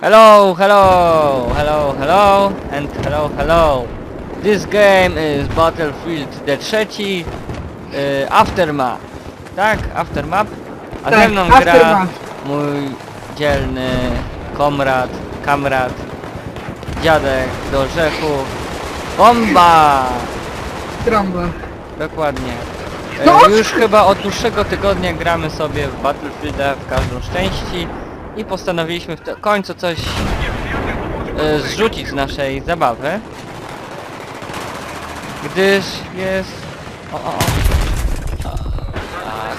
Hello, hello, hello, hello, and hello, hello. This game is Battlefield the trzeci y, Aftermath. Tak, Aftermath. A Tak, ze mną gra mój dzielny komrad, kamrat, dziadek do orzechu. Bomba! Trąba. Dokładnie. E, No, już chyba od dłuższego tygodnia gramy sobie w Battlefielda w każdą części i postanowiliśmy w końcu coś e, zrzucić z naszej zabawy. Gdyż jest... O, o, o.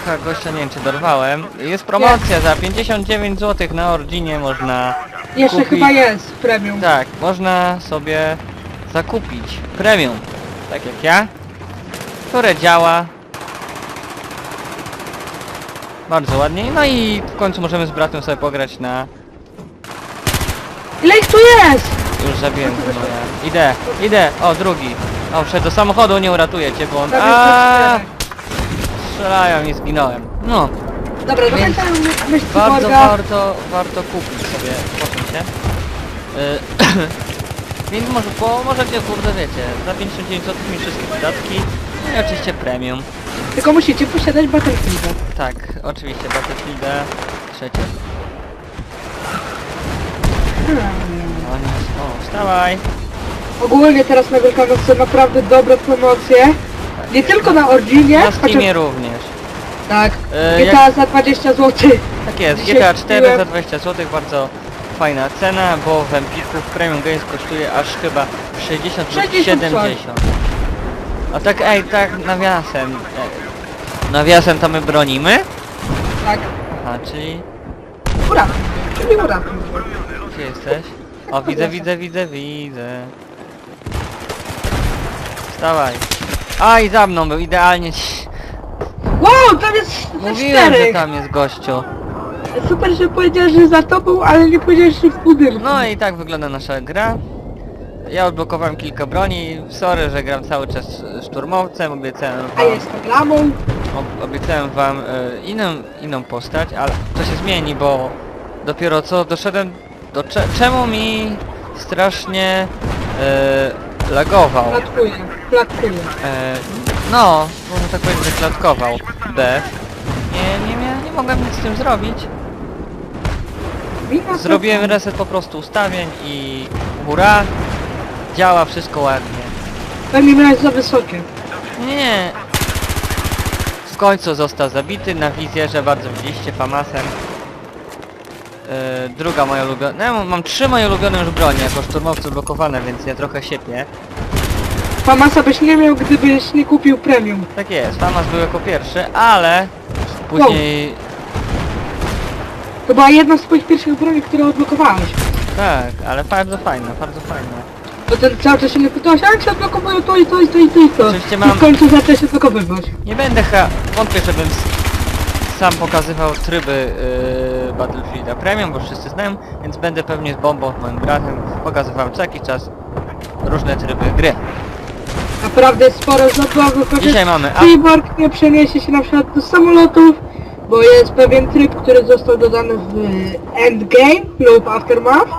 Aha, gościa nie wiem czy dorwałem. Jest promocja za 59 zł na Orginie można Jeszcze kupić. chyba jest premium. Tak, można sobie zakupić premium, tak jak ja, które działa bardzo ładnie. No i w końcu możemy z bratem sobie pograć na... Ile ich tu jest? Już zabiłem go, no ja. Idę, idę, o drugi. O, wszedł do samochodu, nie uratuje cię, bo on... Prawie Aaaa! Strzelają i zginąłem. No, Dobra, Więc zapamiętaj myśl bardzo warto, warto kupić sobie, proszę cię. Y, Więc może, bo możecie, kurde wiecie, za 59 zł mieć wszystkie dodatki, no i oczywiście premium. Tylko musicie posiadać Battlefielda. Tak, oczywiście Battlefielda trzecie. O nie, o, wstawaj! Ogólnie teraz na Wielkanoc są naprawdę dobre promocje. Nie tylko na Orginie, Na Steamie również. tak, E, GTA za 20 zł. Tak jest, Dzisiaj GTA 4 kupiłem- za 20 zł, bardzo fajna cena, bo w Empiku w Premium Games kosztuje aż chyba 60 lub 60 70. A tak, ej, tak nawiasem, e, nawiasem to my bronimy? Tak, Aha, czyli... ura, czyli ura. Gdzie jesteś? O, widzę, widzę, widzę, widzę. Wstawaj. Aj, za mną był, idealnie ci... Wow, tam jest Mówiłem, że tam jest gościu. Super, że powiedziałeś, że za tobą, ale nie powiedziałeś, że w budynku. No i tak wygląda nasza gra. Ja odblokowałem kilka broni. Sorry, że gram cały czas szturmowcem. Obiecałem A wam, jest reklamą. ob- obiecałem wam e, inną, inną postać, ale to się zmieni, bo dopiero co doszedłem do cze czemu mi strasznie e, lagował. Platkuje, platkuje. E, no, można tak powiedzieć, że klatkował. B. Nie, nie, mia- nie mogłem nic z tym zrobić. Wina Zrobiłem reset po prostu ustawień i hurra, działa wszystko ładnie. Pewnie miałeś za wysokie. Nie. W końcu został zabity na wizjerze, bardzo widzieliście Famasem. Yy, druga moja ulubiona... No, ja mam- mam trzy moje ulubione już broni, jako szturmowcy blokowane, więc ja trochę siepię. Famasa byś nie miał, gdybyś nie kupił premium. Tak jest, Famas był jako pierwszy, ale później... To była jedna z twoich pierwszych broni, które odblokowałeś. Tak, ale bardzo fajne, bardzo fajne. To ten cały czas się nie pytałeś, a jak się odblokowują to i to i to i to i to. Oczywiście I mam- w końcu zacząłeś odblokowywać. Nie będę ha... Wątpię, żebym s- sam pokazywał tryby yy, Battlefielda Premium, bo wszyscy znają, więc będę pewnie z bombą, moim bratem, pokazywał co jakiś czas różne tryby gry. Naprawdę jest sporo zabawów, chociaż Dzisiaj mamy... A, Cyborg nie przeniesie się na przykład do samolotów, bo jest pewien tryb, który został dodany w Endgame lub Aftermath.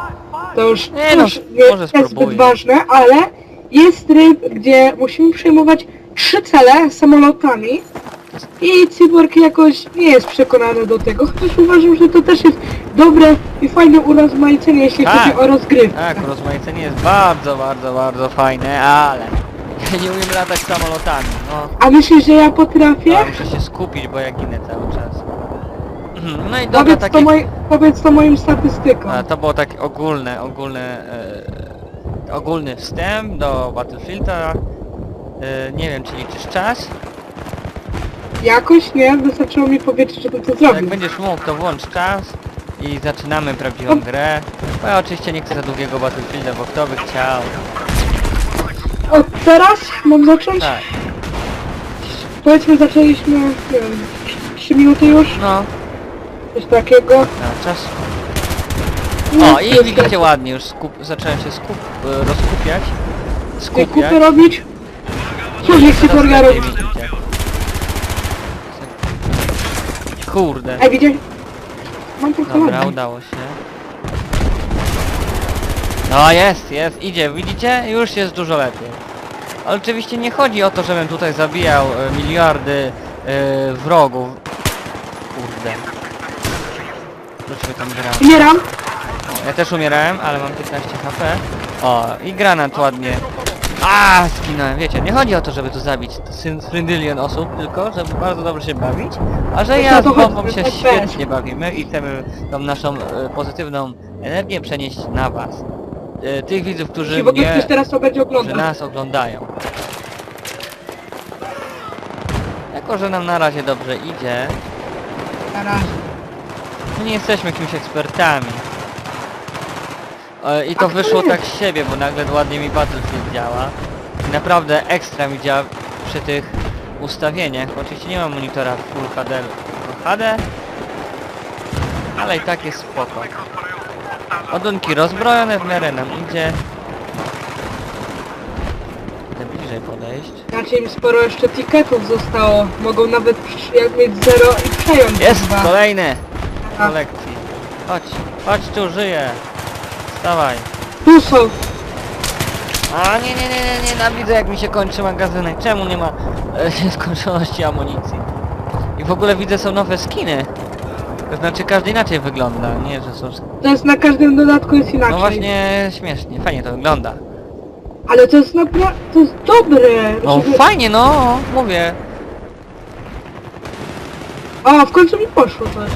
To już, Nie no, już nie jest zbyt ważne, ale jest tryb, gdzie musimy przejmować trzy cele samolotami i Cyborg jakoś nie jest przekonany do tego, chociaż uważam, że to też jest dobre i fajne urozmaicenie, jeśli Tak. chodzi o rozgrywkę. tak, rozmaicenie jest bardzo, bardzo, bardzo fajne, ale... Ja nie umiem latać samolotami, no. A myślisz, że ja potrafię? Ja muszę się skupić, bo ja ginę cały czas. Mhm, No i dobra, Powiedz, takie... to moi, powiedz to moim statystykom. A, to było takie ogólne, ogólne, e, ogólny wstęp do Battlefielda. E, nie wiem, czy liczysz czas? Jakoś nie, wystarczyło mi powiedzieć, że to co Jak będziesz mógł, to włącz czas i zaczynamy prawdziwą grę. Bo ja oczywiście nie chcę za długiego Battlefielda, bo kto by chciał? O, teraz mam zacząć? Tak, Powiedzmy zaczęliśmy, nie wiem, 3 minuty już, no, coś takiego. na czas. No, O, i widzicie tak. ładnie, już skup, zacząłem się skup, e, rozkupiać. Skupiać. robić. Niech się Coraz burger lepiej robi. widzicie. Kurde. Ej, widzisz? Mam trochę Dobra, ładnie. udało się. O, jest, jest, idzie, widzicie? Już jest dużo lepiej. Ale oczywiście nie chodzi o to, żebym tutaj zabijał e, miliardy e, wrogów. Kurde. Tam. Umieram. Ja też umierałem, ale mam 15 HP. O, i granat ładnie. A, skinąłem, wiecie, nie chodzi o to, żeby tu zabić frindylion osób, tylko żeby bardzo dobrze się bawić, a że ja z bombą się świetnie bawimy i chcemy tą naszą e, pozytywną energię przenieść na was. E, tych widzów, którzy Jeśli w ogóle mnie, ktoś teraz to będzie którzy oglądał. nas oglądają. Jako, że nam na razie dobrze idzie, Na razie. Nie jesteśmy jakimiś ekspertami. E, I to wyszło tak z siebie, bo nagle ładnie mi Battlefield działa. I naprawdę ekstra mi działa przy tych ustawieniach. Oczywiście nie mam monitora Full HD, tylko HD. Ale i tak jest spoko. Ładunki rozbrojone w miarę nam idzie. Idę bliżej podejść. Znaczy im sporo jeszcze tiketów zostało. Mogą nawet przy- jak mieć zero i przejąć Jest! dwa. Kolejny! W A. kolekcji. Chodź, chodź tu, żyję. Wstawaj. Tu są. A nie, nie, nie, nie, nienawidzę jak mi się kończy magazynek. Czemu nie ma e, nieskończoności amunicji? I w ogóle widzę są nowe skiny. To znaczy każdy inaczej wygląda, nie, że są... sk- To jest na każdym dodatku jest inaczej. No właśnie śmiesznie, fajnie to wygląda. Ale to jest naprawdę... To jest dobre. No żeby- fajnie, no, mówię. O, w końcu mi poszło coś.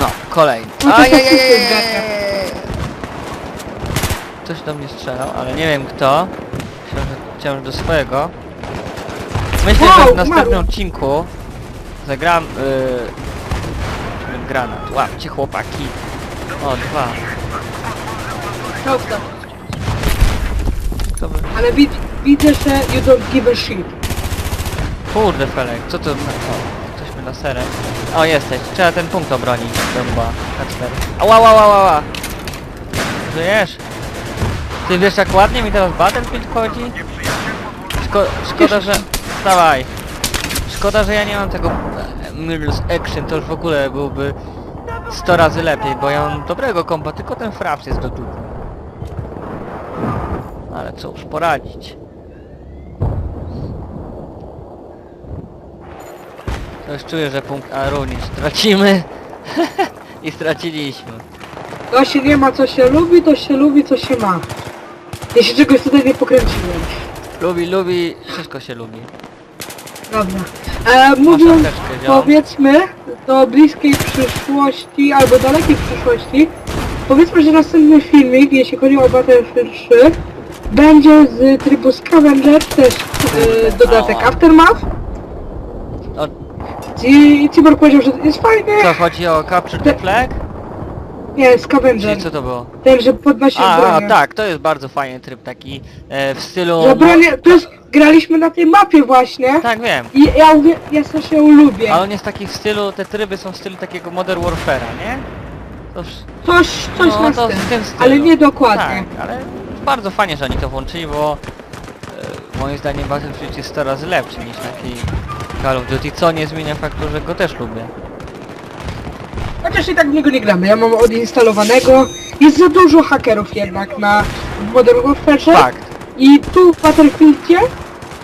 No, kolejny. To Ajajajaj. faktycznie zgadza. Ktoś do mnie strzelał, ale nie wiem kto. Myślę, że wciąż do swojego. Myślę, że w następnym odcinku zagram... Yy, granat. Łapcie chłopaki. O, dwa. To. Ale wid widzę, że you don't give a shit. Kurde Felek, co to... O, jesteśmy laserem. O, jesteś. Trzeba ten punkt obronić. Bomba. K4. Ała, ała, ała, ała. Żyjesz? Ty wiesz jak ładnie mi teraz Battlefield chodzi? Szko szkoda, że... Dawaj. Szkoda, że ja nie mam tego e, Mirror's Action, to już w ogóle byłby 100 razy lepiej, bo ja mam dobrego kompa, tylko ten fraps jest do dupy. Ale cóż, poradzić. Już czuję, że punkt A również stracimy. I straciliśmy. To się nie ma co się lubi, to się lubi co się ma. Jeśli czegoś tutaj nie pokręciłem. Lubi, lubi, wszystko się lubi. Dobra. E, mówiąc, apteczkę, powiedzmy, do bliskiej przyszłości albo dalekiej przyszłości, powiedzmy, że następny filmik, jeśli chodzi o Battlefield 3, będzie z trybu Scavenger, też e, dodatek Ała. Aftermath. I Cyborg powiedział, że jest fajny. co, chodzi o Capture the Flag? Nie, Scavenger. Czyli co to było? Ten, że podnosi A, a, bronię. tak, to jest bardzo fajny tryb taki e, w stylu... Że bronię, to jest, graliśmy na tej mapie właśnie. Tak, wiem. I ja, uwie- ja też ją lubię. Ale on jest taki w stylu, te tryby są w stylu takiego Modern Warfare'a, nie? To, Coś, coś no, na to w tym stylu. Ale nie dokładnie. Tak, ale bardzo fajnie, że oni to włączyli, bo moim zdaniem Battlefield jest 100 razy lepszy niż taki Call of Duty, co nie zmienia faktu, że go też lubię. Chociaż i tak w niego nie gramy. Ja mam odinstalowanego. Jest za dużo hakerów jednak na Modern Warfare. Fakt. I tu w Battlefieldzie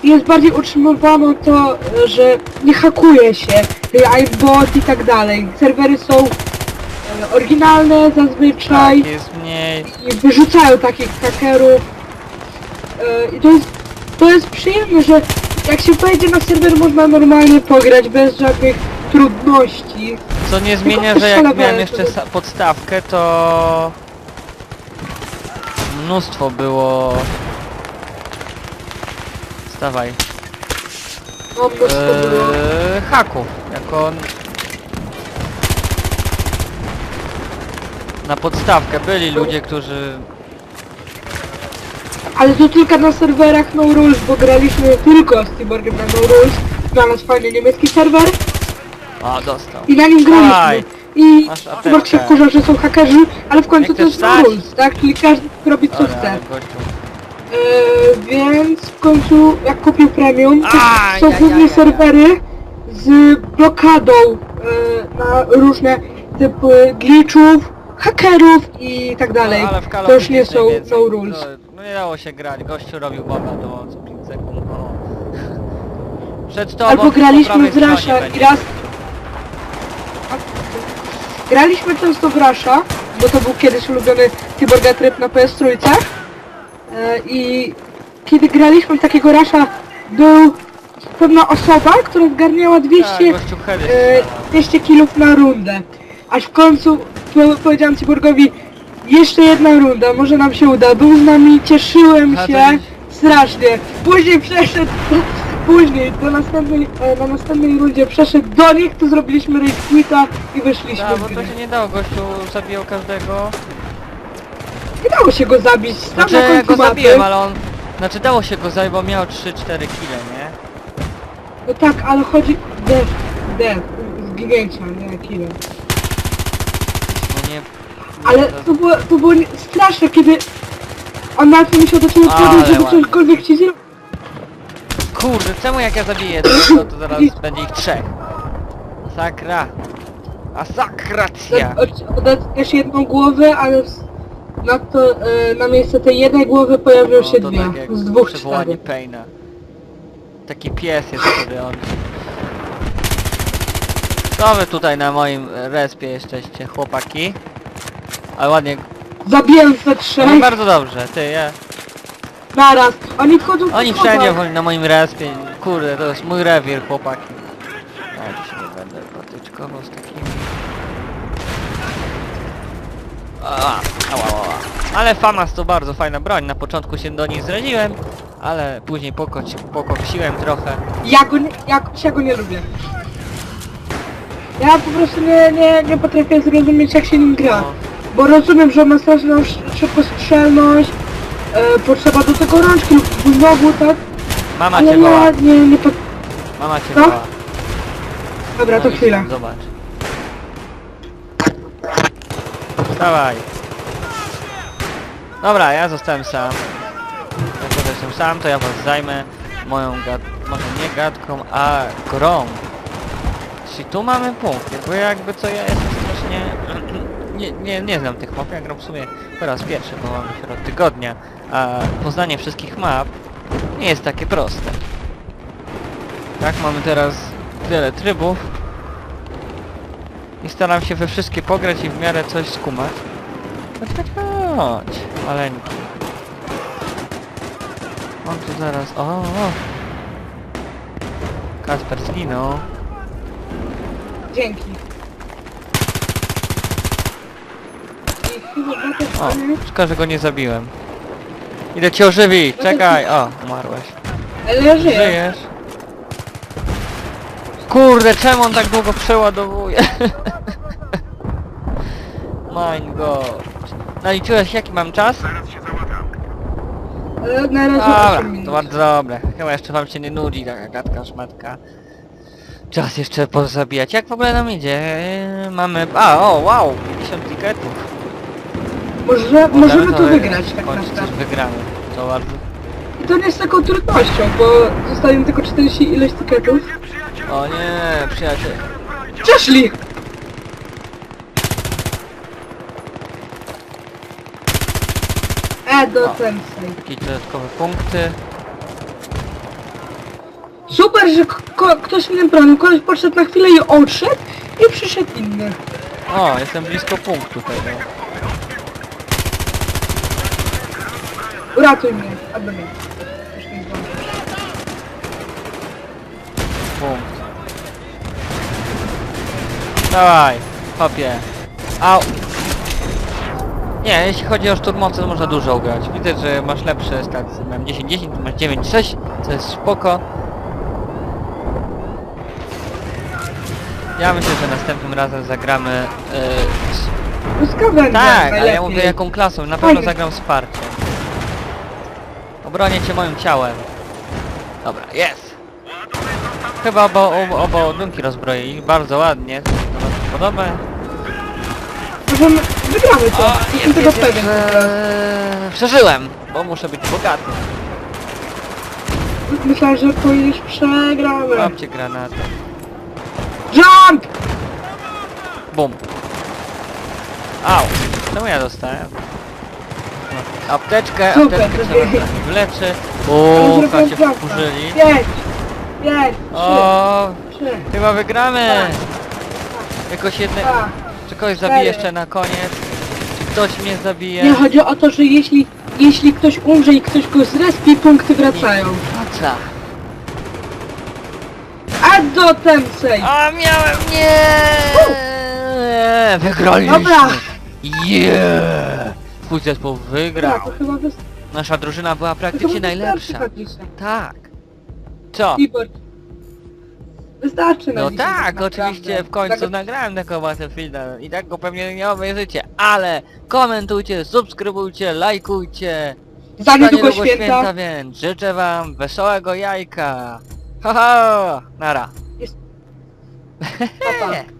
jest bardziej utrzymywano to, że nie hakuje się, aimbot i tak dalej. Serwery są e, oryginalne zazwyczaj Tak, jest mniej... i wyrzucają takich hakerów. E, I to jest, to jest przyjemne, że jak się wejdzie na serwer można normalnie pograć bez żadnych trudności. Co nie zmienia, że jak miałem jeszcze sa- podstawkę, to mnóstwo było... Stawaj. No, mnóstwo było. Eee, haków, jako... Na podstawkę byli ludzie, którzy... Ale to tylko na serwerach No Rules, bo graliśmy tylko z Cyborgiem na No Rules. Znalazł fajny niemiecki serwer O, dostał. i na nim Dawaj. graliśmy. I Masz Cyborg się wkurza, że są hakerzy, ale w końcu Jak to jest No wstać? Rules, tak? Czyli każdy robi co chce. Dobra, gościu. Eee, więc w końcu jak kupił premium, to Aj, są aj, głównie aj, aj. serwery z blokadą e, na różne typy glitchów, hakerów i tak dalej. No, ale w Call of to już Duty nie są najwięcej. no rules. No, no nie dało się grać, gościu robił do co 5 sekund. O. Przed tobą Albo po graliśmy prawej w stronie Rasha będzie. i raz... Graliśmy często w Rasha, bo to był kiedyś ulubiony Cyborga tryb na PS trójce. E, I kiedy graliśmy w takiego Rasha, był pewna osoba, która zgarniała 200, Tak, gościu heady e, strzelał. 200 kilów na rundę. Aż w końcu powiedziałem Cyborgowi, jeszcze jedna runda, może nam się uda. Był z nami, cieszyłem A to się strasznie. Później przeszedł, później do następnej, e, na następnej rundzie przeszedł do nich, tu zrobiliśmy raid quita i wyszliśmy z bo gry. to się nie dało, gościu zabijał każdego. Nie dało się go zabić, tam Znaczy na ja końcu go mapy. zabiłem, ale on... Znaczy dało się go zabić, bo miał 3-4 kile, nie? No tak, ale chodzi... Death, death, zginięcia, nie kilo. Ale to było, to było nie- straszne, kiedy on nawet musiał do ciebie Ale powiedzieć, żeby ładnie. cośkolwiek ci zrobił. Kurde, czemu jak ja zabiję jednego, to zaraz będzie ich trzech? Sakra. Asakracja. Odetniesz jedną głowę, ale na to, e, na miejsce tej jednej głowy pojawią się No, to dwie. tak Z dwóch przywołanie. Taki pies jest wtedy on. Co wy tutaj na moim respie jesteście, chłopaki? Ale ładnie... Zabiłem ze No bardzo dobrze, ty, ja... naraz. Oni wchodzą Oni po schodach. wszędzie woli na moim respie. Kurde, to jest mój rewir, chłopaki. Ja nie będę patyczkował z takimi... A, ała, ała. Ale FAMAS to bardzo fajna broń. Na początku się do niej zraziłem, ale później pokoć, pokoksiłem trochę. Ja go nie, jakoś ja go nie lubię. Ja po prostu nie, nie, nie potrafię zrozumieć jak się nim gra. No. Bo rozumiem, że ma straszną sz- szybkostrzelność, e, potrzeba do tego rączki lub znowu, tak? Mama Ale cię woła. ja nie, nie. Mama cię Co? woła. Dobra, to No i chwila. Zobacz. Dawaj. Dobra, ja zostałem sam. Jako, że jestem sam, to ja was zajmę moją gad... może nie gadką, a grą. Czyli tu mamy punkt, bo jakby co ja jestem strasznie... Nie, nie, nie znam tych map, ja gram w sumie po raz pierwszy, bo mam dopiero od tygodnia, a poznanie wszystkich map nie jest takie proste. Tak, mamy teraz tyle trybów i staram się we wszystkie pograć i w miarę coś skumać. Chodź, chodź, chodź, maleńki. On tu zaraz... O, o. Kasper zginął. Dzięki. I chyba też O, szkoda, że go nie zabiłem. Idę cię ożywić, czekaj! O, umarłeś. Ale żyje. Żyjesz? Kurde, czemu on tak długo przeładowuje? My god. Naliczyłeś jaki mam czas? Ale na razie Dobra, 8 to bardzo dobre. Chyba jeszcze wam się nie nudzi taka gadka szmatka. Czas jeszcze pozabijać. Jak w ogóle nam idzie? Eee, Mamy... A, o, wow! 50 tiketów. Może, możemy to wygrać tak naprawdę. wygramy. To bardzo... I to nie jest taką trudnością, bo zostaje mi tylko 40 ileś tyketów. O nie, przyjaciel. Przeszli! E, do O. Tensei. Jakieś dodatkowe punkty. Super, że k- ko- ktoś innym bronił. Koleś podszedł na chwilę i odszedł i przyszedł inny. O, jestem blisko punktu tego. Uratuj mnie. Albo nie. Już nie zdążę. Punkt. Dawaj, hopie. Au. Nie, jeśli chodzi o szturmowce, to można dużo ugrać. Widzę, że masz lepsze stacje. Mam 10-10, ty masz 9-6, co jest spoko. Ja myślę, że następnym razem zagramy... Yy, tak, ale ja mówię jaką klasą. Na pewno Fajnie. zagram wsparcie. Obronię cię moim ciałem. Dobra, jest! Chyba obo, obo, obo ładunki rozbroili bardzo ładnie. To wam się podoba. Możemy... Wygramy to. Jestem tego pewien. Eee, Przeżyłem, bo muszę być bogaty. Myślałem, że to już przegramy. Łapcie granatę. Jump! Bum. Au. Czemu ja dostałem? No, apteczkę, Super, apteczkę to trzeba wie- trafić w leczy. Ale Uuu, tam się wkurzyli. Pięć, pięć, O, trzy, trzy, chyba wygramy! Jakoś jedne... dwa. Czy kogoś zabiję cztery. jeszcze na koniec? Czy ktoś mnie zabije? Nie, chodzi o to, że jeśli, jeśli ktoś umrze i ktoś go zrespi, punkty wracają. Wraca. A do Tensei! A miałem nie! Wygraliśmy! Dobra. Yeah! Twój zespół wygrał. Tak, to chyba wys- Nasza drużyna była to praktycznie chyba wystarczy najlepsza. na dzisiaj. Tak. Co? Wystarczy na No dzisiaj, tak, naprawdę. oczywiście w końcu Tak, nagrałem tego Battlefielda i tak go pewnie nie obejrzycie, ale komentujcie, subskrybujcie, lajkujcie. Za niedługo święta. więc życzę wam wesołego jajka. Ha ha, nara. Pa, pa.